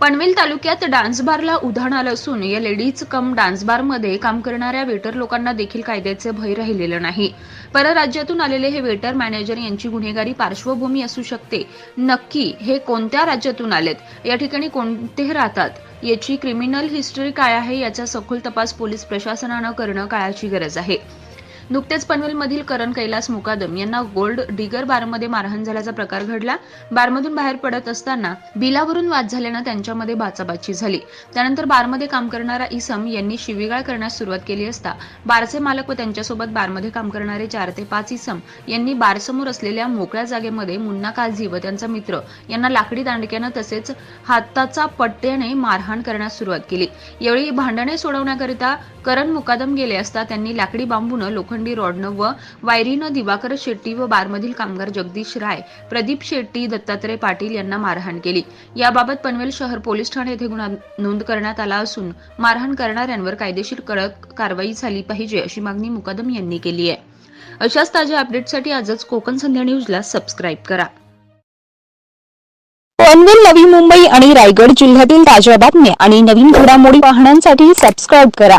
पनवेल तालुक्यात डान्स बारला उधाण आलं असून या लेडीज कम डान्स बारमध्ये काम करणाऱ्या वेटर लोकांना देखील कायद्याचे भय राहिलेलं नाही. परराज्यातून आलेले हे वेटर मॅनेजर यांची गुन्हेगारी पार्श्वभूमी असू शकते. नक्की हे कोणत्या राज्यातून आलेत? या ठिकाणी कोणते राहतात? याची क्रिमिनल हिस्ट्री काय आहे? याचा सखोल तपास पोलीस प्रशासनानं करणं काळाची गरज आहे. नुकतेच पनवेलमधील करण कैलास मुकादम यांना गोल्ड डिगर बारमध्ये मारहाण झाल्याचा प्रकार घडला. बारमधून बाहेर पडत असताना बिलावरून वाद झाल्यानं त्यांच्यामध्ये बाचाबाची झाली. त्यानंतर बारमध्ये काम करणारा इसम यांनी शिवीगाळ करण्यास सुरुवात केली असता बारचे मालक व त्यांच्यासोबत बारमध्ये काम करणारे चार ते पाच इसम यांनी बारसमोर असलेल्या मोकळ्या जागेमध्ये मुन्ना काझी व त्यांचा मित्र यांना लाकडी दांडक्यानं तसेच हाताचा पट्ट्याने मारहाण करण्यास सुरुवात केली. यावेळी भांडणे सोडवण्याकरिता करण मुकादम गेले असता त्यांनी लाकडी बांबून लोखंड रॉडनं व वायरीनं दिवाकर शेट्टी व बारमधील कामगार जगदीश राय प्रदीप शेट्टी दत्तात्रय पाटील यांना मारहाण केली. याबाबत पनवेल शहर पोलीस ठाणे येथे गुन्हा नोंद करण्यात आला असून मारहाण करणाऱ्यांवर कायदेशीर कडक कारवाई झाली पाहिजे अशी मागणी मुकादम यांनी केली आहे. अशाच ताज्या अपडेटसाठी आजच कोकण संध्या न्यूजला सबस्क्राईब करा. पनवेल नवी मुंबई आणि रायगड जिल्ह्यातील ताज्या बातम्या आणि नवीन घडामोडी पाहण्यासाठी सबस्क्राईब करा.